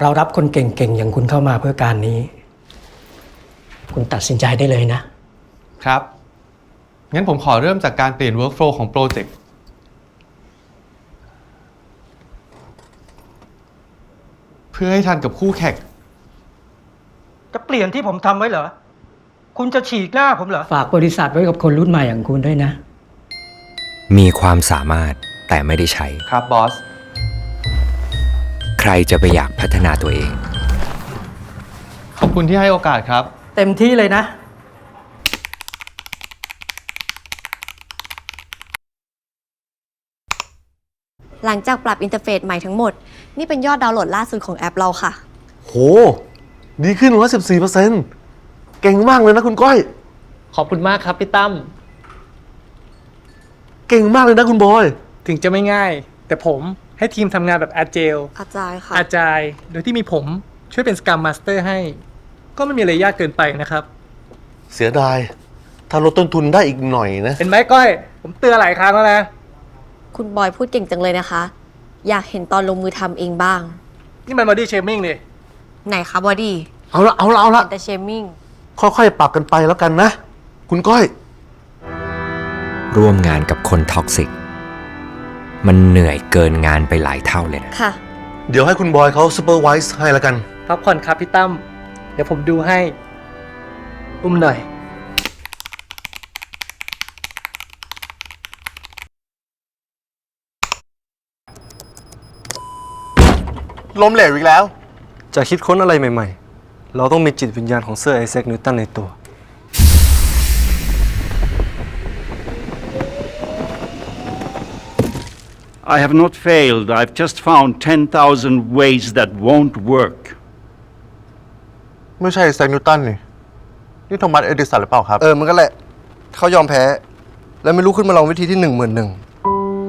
เรารับคนเก่งๆ อย่างคุณเข้ามาเพื่อการนี้ คุณตัดสินใจได้เลยนะ ครับ งั้นผมขอเริ่มจากการเปลี่ยน workflow ของโปรเจกต์ เพื่อให้ทันกับคู่แข่ง จะเปลี่ยนที่ผมทำไว้เหรอ คุณจะฉีกหน้าผมเหรอ ฝากบริษัทไว้กับคนรุ่นใหม่อย่างคุณด้วยนะ มีความสามารถแต่ไม่ได้ใช้ ครับบอสใค รจะไปอยากพัฒนาตัวเอง ขอบคุณที่ให้โอกาสครับ เต็มที่เลยนะ หลังจากปรับอินเทอร์เฟซใหม่ทั้งหมด นี่เป็นยอดดาวน์โหลดล่าสุดของแอปเราค่ะ โห ดีขึ้นร้อยสิบสี่เปอร์เซ็นต์เก่งมากเลยนะคุณก้อย ขอบคุณมากครับพี่ตั้ม เก่งมากเลยนะคุณบอย ถึงจะไม่ง่าย แต่ผม ให้ทีมทำงานแบบ Agile อาจารย์ค่ะ อาจายโดยที่มีผมช่วยเป็น Scrum Master ให้ ก็ไม่มีอะไรยากเกินไปนะครับ เสียดาย ถ้าลดต้นทุนได้อีกหน่อยนะเห็นไหมก้อย ผมเตือนหลายครั้งแล้วนะ คุณบอยพูดเก่งจังเลยนะคะ อยากเห็นตอนลงมือทำเองบ้าง นี่มัน body shaming เลยไหนคะบอดี้เอาละเอาละเอาละแต่เชมิ่ง ค่อยๆ ปรับกันไปแล้วกันนะ คุณก้อย ร่วมงานกับคนท็อกซิก มันเหนื่อยเกินงานไปหลายเท่าเลยนะ ค่ะ เดี๋ยวให้คุณบอยเขาซูเปอร์ไวส์ให้แล้วกัน พักผ่อนครับพี่ตั้ม เดี๋ยวผมดูให้ อุ้มหน่อย ล้มเหลวอีกแล้ว จะคิดค้นอะไรใหม่ ๆ เราต้องมีจิตวิญญาณของเซอร์ไอแซคนิวตันในตัว I have not failed. I've just found 10,000 ways that won't work. ไม่ใช่แซคนิวตันนี่นี่โทมัสเอดิสันหรือเปล่าครับ เออ มันก็แหละ เขายอมแพ้ แล้วไม่รู้ขึ้นมาลองวิธีที่หนึ่งหมื่นหนึ่ง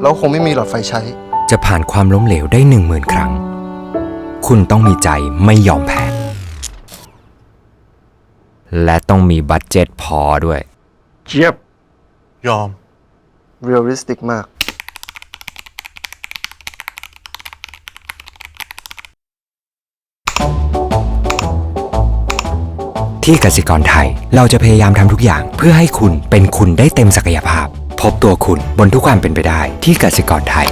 แล้วคงไม่มีหลอดไฟใช้ จะผ่านความล้มเหลวได้หนึ่งหมื่นครั้ง คุณต้องมีใจไม่ยอมแพ้ และต้องมีบัตเจ็ตพอด้วย Yep. ยอม เรียลลิสติกมาก ที่กสิกรไทย เราจะพยายามทำทุกอย่างเพื่อให้คุณเป็นคุณได้เต็มศักยภาพ พบตัวคุณบนทุกความเป็นไปได้ที่กสิกรไทย